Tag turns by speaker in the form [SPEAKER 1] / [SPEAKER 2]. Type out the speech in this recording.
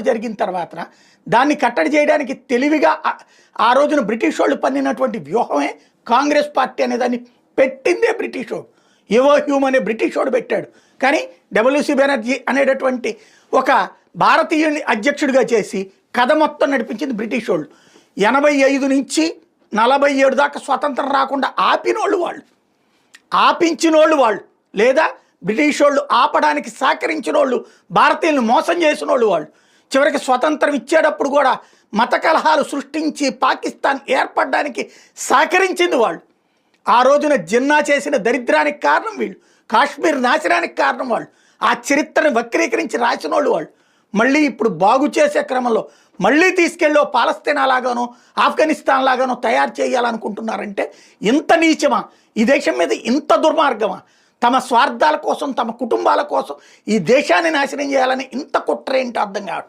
[SPEAKER 1] ఏర్పాటు జరిగిన తర్వాత దాన్ని కట్టడి చేయడానికి తెలివిగా ఆ- రోజున బ్రిటిష్ వాళ్ళు పన్నినటువంటి వ్యూహమే కాంగ్రెస్ పార్టీ అనే దాన్ని పెట్టిందే బ్రిటిష్ వాడు. ఏవో హ్యూమ్ అనే బ్రిటిష్ వాడు పెట్టాడు. కానీ డబ్ల్యూసి బెనర్జీ అనేటటువంటి ఒక భారతీయుని అధ్యక్షుడిగా చేసి కథ మొత్తం నడిపించింది బ్రిటిష్ వాళ్ళు ఎనభై ఐదు నుంచి నలభై ఏడు దాకా స్వతంత్రం రాకుండా ఆపినోళ్ళు వాళ్ళు. ఆపించినోళ్ళు వాళ్ళు. లేదా బ్రిటిష్ వాళ్ళు ఆపడానికి సహకరించిన వాళ్ళు భారతీయులను మోసం చేసిన వాళ్ళు వాళ్ళు. చివరికి స్వతంత్రం ఇచ్చేటప్పుడు కూడా మత కలహాలు సృష్టించి పాకిస్తాన్ ఏర్పడడానికి సహకరించింది వాళ్ళు. ఆ రోజున జిన్నా చేసిన దరిద్రానికి కారణం వీళ్ళు. కాశ్మీర్ నాశనానికి కారణం వాళ్ళు. ఆ చరిత్రను వక్రీకరించి రాసిన వాళ్ళు వాళ్ళు. మళ్ళీ ఇప్పుడు బాగు చేసే క్రమంలో మళ్ళీ తీసుకెళ్ళి పాలస్తీనా లాగానో ఆఫ్ఘనిస్తాన్ లాగానో తయారు చేయాలనుకుంటున్నారంటే ఇంత నీచమా? ఈ దేశం మీద ఇంత దుర్మార్గమా? తమ స్వార్థాల కోసం తమ కుటుంబాల కోసం ఈ దేశాన్ని నాశనం చేయాలని ఇంత కుట్ర ఏంటో అర్థం కావట్లేదు.